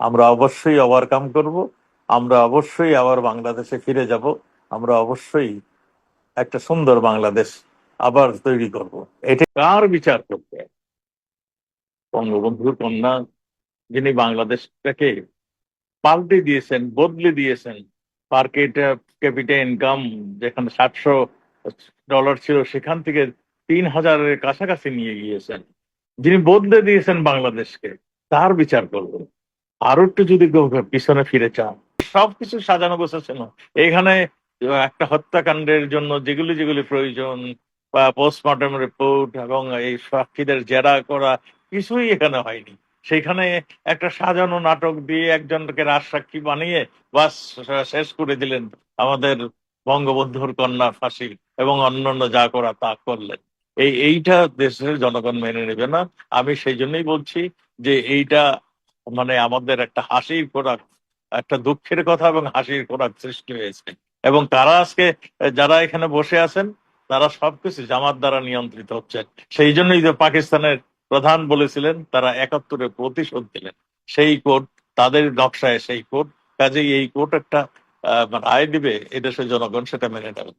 আমরা অবশ্যই ওভারকাম করব, আমরা অবশ্যই আবার বাংলাদেশে ফিরে যাব, আমরা অবশ্যই একটা সুন্দর বাংলাদেশ আবার তৈরি করব। এটা কার বিচার করতে বঙ্গবন্ধুর কন্যা যিনি বাংলাদেশটাকে পাল্টে দিয়েছেন, বদলে দিয়েছেন, পার ক্যাপিটা ইনকাম যেখানে সাতশো ডলার ছিল, সেখান থেকে তিন হাজারের কাছাকাছি নিয়ে গিয়েছেন। যিনি বদলে দিয়েছেন বাংলাদেশকে, তার বিচার করবেন। আরও একটু যদি পিছনে ফিরে চান, সবকিছু সাজানো গোছাচ্ছিল এখানে একটা হত্যাকাণ্ডের জন্য যেগুলি যেগুলি প্রয়োজন, বা পোস্টমর্টম রিপোর্ট এবং এই সাক্ষীদের জেরা করা কিছুই এখানে হয়নি। সেখানে একটা সাজানো নাটক দিয়ে একজনকে রাজসাক্ষী বানিয়ে বাস শেষ করে দিলেন আমাদের বঙ্গবন্ধুর কন্যা ফাঁসি এবং অন্যান্য যা করা তা করলেন। এই, এইটা দেশের জনগণ মেনে নেবে না। আমি সেই জন্যই বলছি যে এইটা মানে আমাদের একটা হাসির খোরাক, একটা দুঃখের কথা এবং হাসির খোরাক সৃষ্টি হয়েছে। এবং তারা আজকে, যারা এখানে বসে আছেন, তারা সবকিছু জামাত দ্বারা নিয়ন্ত্রিত হচ্ছে। সেই জন্যই যে পাকিস্তানের প্রধান বলেছিলেন, তারা একাত্তরে প্রতিশোধ দিলেন। সেই কোর্ট, তাদের নকশায় সেই কোর্ট, কাজেই এই কোর্ট একটা রায় দিবে এদেশের জনগণ, সেটা মেনে নেবে।